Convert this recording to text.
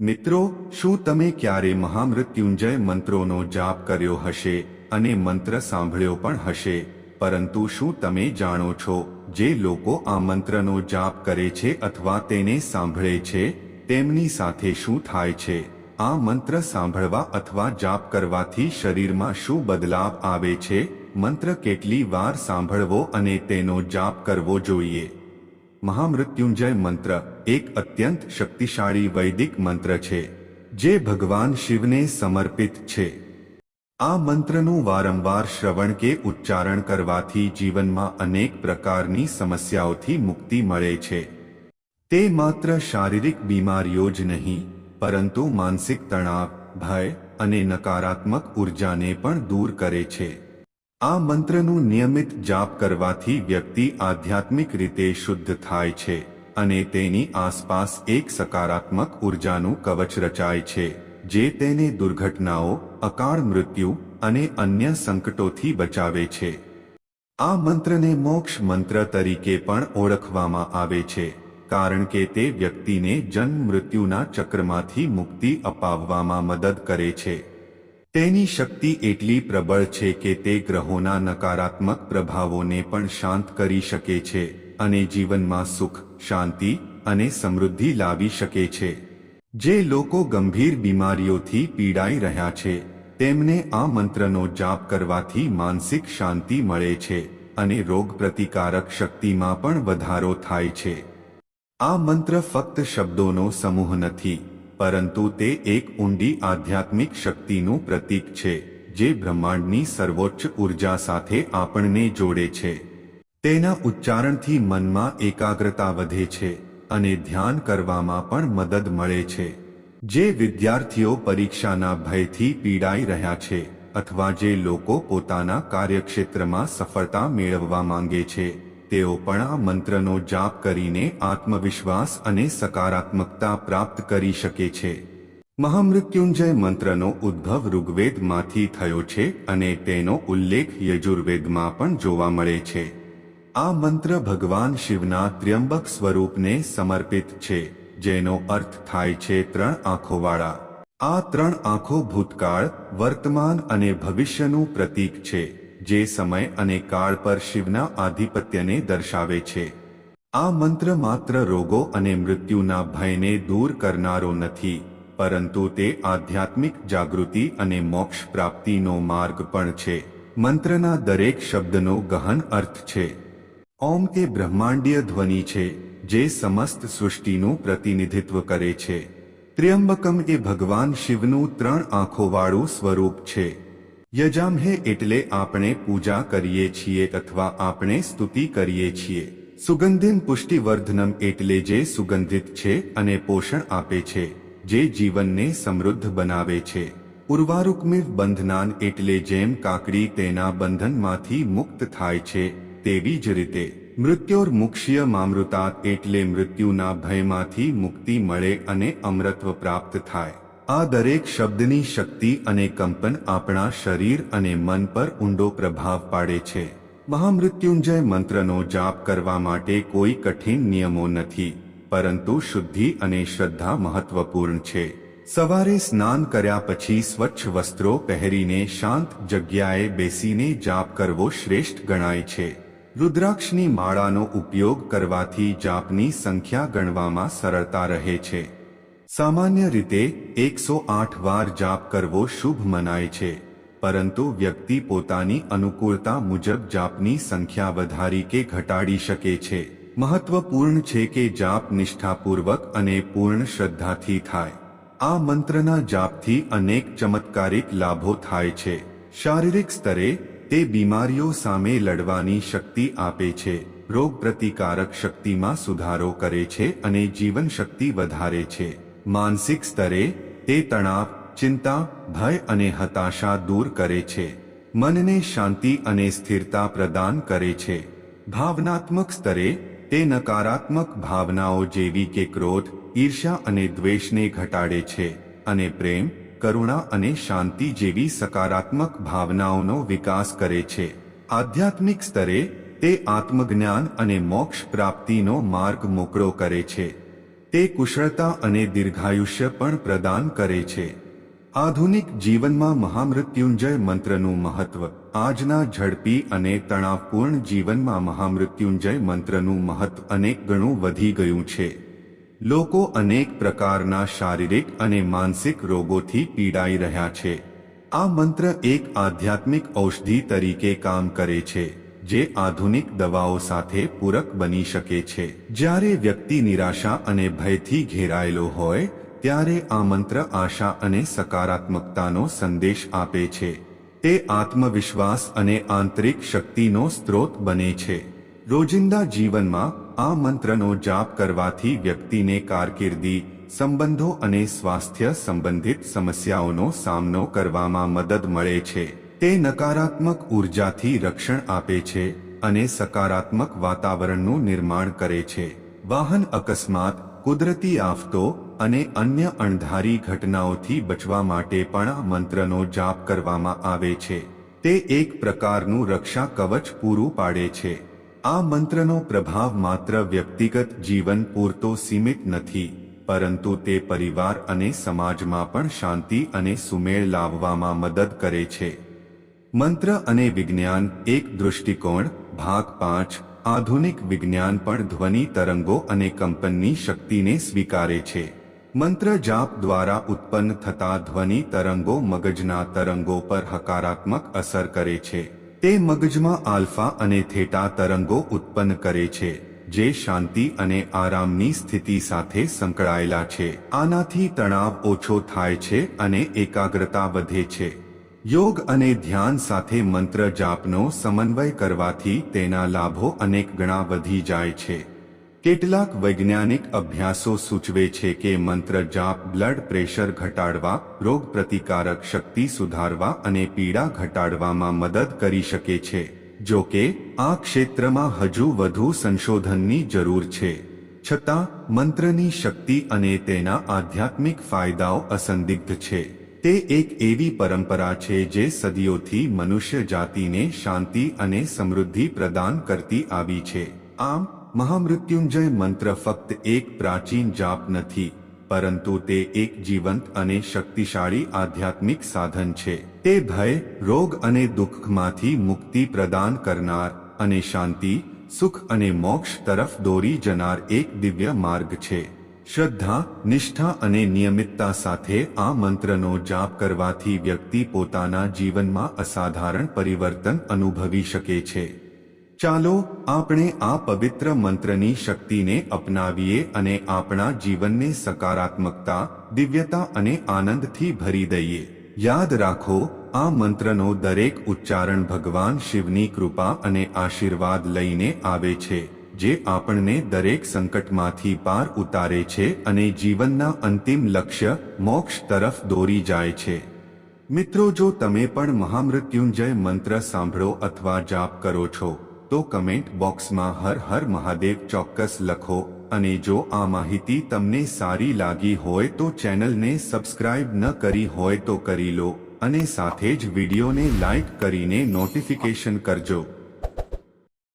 મિત્રો, શું તમે ક્યારે મહામૃત્યુંજય મંત્રોનો જાપ કર્યો હશે અને મંત્ર સાંભળ્યો પણ હશે? પરંતુ શું તમે જાણો છો, જે લોકો આ મંત્રનો જાપ કરે છે અથવા તેને સાંભળે છે? તેમની સાથે શું થાય છે? આ મંત્ર સાંભળવા અથવા જાપ કરવાથી શરીરમાં શું બદલાવ આવે છે? મંત્ર કેટલી વાર સાંભળવો અને તેનો જાપ કરવો જોઈએ? મહામૃત્યુંજય મંત્ર એક અત્યંત શક્તિશાળી વૈદિક મંત્ર છે, જે ભગવાન શિવને સમર્પિત છે. આ મંત્રનું વારંવાર શ્રવણ કે ઉચ્ચારણ કરવાથી જીવનમાં અનેક પ્રકારની સમસ્યાઓથી મુક્તિ મળે છે. તે માત્ર શારીરિક બીમારીઓ જ નહીં, પરંતુ માનસિક તણાવ, ભય અને નકારાત્મક ઉર્જાને પણ દૂર કરે છે. આ મંત્રનું નિયમિત જાપ કરવાથી વ્યક્તિ આધ્યાત્મિક રીતે શુદ્ધ થાય છે અને તેની આસપાસ એક સકારાત્મક ઉર્જાનું કવચ રચાય છે, જે તેને દુર્ઘટનાઓ, અકાળ મૃત્યુ અને અન્ય સંકટોથી બચાવે છે. આ મંત્રને મોક્ષ મંત્ર તરીકે પણ ઓળખવામાં આવે છે, કારણ કે તે વ્યક્તિને જન્મ મૃત્યુના ચક્રમાંથી મુક્તિ અપાવવામાં મદદ કરે છે. તેની શક્તિ એટલી પ્રબળ છે કે તે ગ્રહોના નકારાત્મક પ્રભાવોને પણ શાંત કરી શકે છે અને જીવનમાં સુખ, શાંતિ અને સમૃદ્ધિ લાવી શકે છે. જે લોકો ગંભીર બીમારીઓથી પીડાઈ રહ્યા છે, તેમને આ મંત્રનો જાપ કરવાથી માનસિક શાંતિ મળે છે અને રોગ પ્રતિકારક શક્તિમાં પણ વધારો થાય છે. આ મંત્ર ફક્ત શબ્દોનો સમૂહ નથી પરંતુ તે એક ઊંડી આધ્યાત્મિક શક્તિનું પ્રતીક છે, જે બ્રહ્માંડની સર્વોચ્ચ ઊર્જા સાથે આપણને જોડે છે. તેના ઉચ્ચારણથી મનમાં એકાગ્રતા વધે છે અને ધ્યાન કરવામાં પણ મદદ મળે છે. જે વિદ્યાર્થીઓ પરીક્ષાના ભયથી પીડાઈ રહ્યા છે, અથવા જે લોકો પોતાના કાર્યક્ષેત્રમાં સફળતા મેળવવા માંગે છે તેઓ પણ આ મંત્રનો જાપ કરીને આત્મવિશ્વાસ અને સકારાત્મકતા પ્રાપ્ત કરી શકે છે. મહામૃત્યુંજય મંત્રનો ઉદ્ભવ ઋગ્વેદમાંથી થયો છે અને તેનો ઉલ્લેખ યજુર્વેદમાં પણ જોવા મળે છે. આ મંત્ર ભગવાન શિવના ત્ર્યંબક સ્વરૂપને સમર્પિત છે, જેનો અર્થ થાય છે ત્રણ આંખોવાળા. આ ત્રણ આંખો ભૂતકાળ, વર્તમાન અને ભવિષ્યનું પ્રતીક છે. જે સમય અને કાળ પર શિવના આધિપત્યને દર્શાવે છે. આ મંત્ર માત્ર રોગો અને મૃત્યુના ભયને દૂર કરનારો નથી, પરંતુ તે આધ્યાત્મિક જાગૃતિ અને મોક્ષ પ્રાપ્તિનો માર્ગ પણ છે. મંત્રના દરેક શબ્દનો ગહન અર્થ છે. ઓમ તે બ્રહ્માંડીય ધ્વનિ છે, જે સમસ્ત સૃષ્ટિનું પ્રતિનિધિત્વ કરે છે. ત્ર્યંબકમ એ ભગવાન શિવનું ત્રણ આંખોવાળું સ્વરૂપ છે. યજામહે એટલે આપણે પૂજા કરીએ છીએ અથવા આપણે સ્તુતિ કરીએ છીએ. સુગંધિમ પુષ્ટિવર્ધનમ એટલે જે સુગંધિત છે અને પોષણ આપે છે, જે જીવનને સમૃદ્ધ બનાવે છે. ઉર્વારુકમિવ બંધનાન એટલે જેમ કાકડી તેના બંધનમાંથી મુક્ત થાય છે, તેવી જ રીતે. મૃત્યોર મુક્ષીય મામૃતા એટલે મૃત્યુના ભયમાંથી મુક્તિ મળે અને અમૃત્વ પ્રાપ્ત થાય. આ દરેક શબ્દની શક્તિ અને કંપન આપણા શરીર અને મન પર ઊંડો પ્રભાવ પાડે છે. મહામૃત્યુંજય મંત્રનો જાપ કરવા માટે કોઈ કઠિન નિયમો નથી, પરંતુ શુદ્ધિ અને શ્રદ્ધા મહત્વપૂર્ણ છે. સવારે સ્નાન કર્યા પછી સ્વચ્છ વસ્ત્રો પહેરીને શાંત જગ્યાએ બેસીને જાપ કરવો શ્રેષ્ઠ ગણાય છે. રુદ્રાક્ષની માળાનો ઉપયોગ કરવાથી જાપની સંખ્યા ગણવામાં સરળતા રહે છે. સામાન્ય રીતે એકસો આઠ વાર જાપ કરવો શુભ મનાય છે, પરંતુ વ્યક્તિ પોતાની અનુકૂળતા મુજબ જાપની સંખ્યા વધારી કે ઘટાડી શકે છે. મહત્વપૂર્ણ છે કે જાપ નિષ્ઠાપૂર્વક અને પૂર્ણ શ્રદ્ધાથી થાય. આ મંત્રના જાપથી અનેક ચમત્કારિક લાભો થાય છે. શારીરિક સ્તરે તે બીમારીઓ સામે લડવાની શક્તિ આપે છે રોગ પ્રતિકારક શક્તિમાં સુધારો કરે છે અને જીવન શક્તિ વધારે છે. માનસિક સ્તરે તે તણાવ, ચિંતા, ભય અને હતાશા દૂર કરે છે. મનને શાંતિ અને સ્થિરતા પ્રદાન કરે છે. ભાવનાત્મક સ્તરે તે નકારાત્મક ભાવનાઓ જેવી કે ક્રોધ ઈર્ષા અને દ્વેષને ઘટાડે છે અને પ્રેમ, કરુણા અને શાંતિ જેવી સકારાત્મક ભાવનાઓનો વિકાસ કરે છે. આધ્યાત્મિક સ્તરે તે આત્મજ્ઞાન અને મોક્ષ પ્રાપ્તિનો માર્ગ મોકળો કરે છે. તે કુશળતા અને દીર્ઘાયુષ્ય પણ પ્રદાન કરે છે. આધુનિક જીવનમાં મહામૃત્યુંજય મંત્રનું મહત્વ, આજના ઝડપી અને તણાવપૂર્ણ જીવનમાં મહામૃત્યુંજય મંત્રનું મહત્વ અનેક ગણું વધી ગયું છે. લોકો અનેક પ્રકારના શારીરિક અને માનસિક રોગોથી પીડાઈ રહ્યા છે. આ મંત્ર એક આધ્યાત્મિક ઔષધિ તરીકે કામ કરે છે. જે આધુનિક દવાઓ સાથે પૂરક બની શકે છે. જ્યારે વ્યક્તિ નિરાશા અને ભયથી ઘેરાયેલો હોય, ત્યારે આ મંત્ર આશા અને સકારાત્મકતાનો સંદેશ આપે છે. તે આત્મવિશ્વાસ અને આંતરિક શક્તિનો સ્ત્રોત બને છે. રોજિંદા જીવનમાં આ મંત્રનો જાપ કરવાથી વ્યક્તિને કારકિર્દી, સંબંધો અને સ્વાસ્થ્ય સંબંધિત સમસ્યાઓનો સામનો કરવામાં મદદ મળે છે. તે નકારાત્મક ઉર્જાથી રક્ષણ આપે છે અને સકારાત્મક વાતાવરણનું નિર્માણ કરે છે. વાહન અકસ્માત, કુદરતી આફતો અને અન્ય અણધારી ઘટનાઓથી બચવા માટે પણ આ મંત્રનો જાપ કરવામાં આવે છે. તે એક પ્રકારનું રક્ષા કવચ પૂરું પાડે છે. આ મંત્રનો પ્રભાવ માત્ર વ્યક્તિગત જીવન પૂરતો સીમિત નથી, પરંતુ તે પરિવાર અને સમાજમાં પણ શાંતિ અને સુમેળ લાવવામાં મદદ કરે છે. મંત્ર અને વિજ્ઞાન એક દૃષ્ટિકોણ, ભાગ પાંચ, આધુનિક વિજ્ઞાન પણ ધ્વનિ, તરંગો અને કંપનની શક્તિને સ્વીકારે છે. મંત્ર જાપ દ્વારા ઉત્પન્ન થતા ધ્વનિ તરંગો મગજના તરંગો પર હકારાત્મક અસર કરે છે. તે મગજમાં આલ્ફા અને થેટા તરંગો ઉત્પન્ન કરે છે, જે શાંતિ અને આરામની સ્થિતિ સાથે સંકળાયેલા છે. આનાથી તણાવ ઓછો થાય છે અને એકાગ્રતા વધે છે. યોગ અને ધ્યાન સાથે મંત્ર જાપનો સમન્વય કરવાથી તેના લાભો અનેક ગણા વધી જાય છે. કેટલાક વૈજ્ઞાનિક અભ્યાસો સૂચવે છે કે મંત્ર જાપ બ્લડ પ્રેશર ઘટાડવા, રોગ પ્રતિકારક શક્તિ સુધારવા અને પીડા ઘટાડવામાં મદદ કરી શકે છે. જો કે, આ ક્ષેત્રમાં હજુ વધુ સંશોધનની જરૂર છે. છતાં, મંત્રની શક્તિ અને તેના આધ્યાત્મિક ફાયદાઓ અસંદિગ્ધ છે. તે એક એવી પરંપરા છે જે સદીઓથી મનુષ્ય જાતિને શાંતિ અને સમૃદ્ધિ પ્રદાન કરતી આવી છે. આમ, મહામૃત્યુંજય મંત્ર ફક્ત એક પ્રાચીન જાપ નથી, પરંતુ તે એક જીવંત અને શક્તિશાળી આધ્યાત્મિક સાધન છે. તે ભય, રોગ અને દુઃખમાંથી મુક્તિ પ્રદાન કરનાર અને શાંતિ, સુખ અને મોક્ષ તરફ દોરી જનાર એક દિવ્ય માર્ગ છે. શ્રદ્ધા, નિષ્ઠા અને નિયમિતતા સાથે આ મંત્રનો જાપ કરવાથી વ્યક્તિ પોતાના જીવનમાં અસાધારણ પરિવર્તન અનુભવી શકે છે. ચાલો, આપણે આ પવિત્ર મંત્રની શક્તિને અપનાવીએ અને આપણા જીવનને સકારાત્મકતા, દિવ્યતા અને આનંદથી ભરી દઈએ. યાદ રાખો, આ મંત્રનો દરેક ઉચ્ચારણ ભગવાન શિવની કૃપા અને આશીર્વાદ લઈને આવે છે. જે આપણને દરેક સંકટમાંથી પાર ઉતારે છે અને જીવનના અંતિમ લક્ષ્ય, મોક્ષ તરફ દોરી જાય છે. મિત્રો, જો તમે પણ મહામૃત્યુંજય મંત્ર સાંભળો અથવા જાપ કરો છો, તો કમેન્ટ બોક્સમાં હર હર મહાદેવ ચોક્કસ લખો અને જો આ માહિતી તમને સારી લાગી હોય તો ચેનલને સબસ્ક્રાઇબ ન કરી હોય તો કરી લો અને સાથે જ વિડીયોને લાઇક કરીને નોટિફિકેશન કરજો.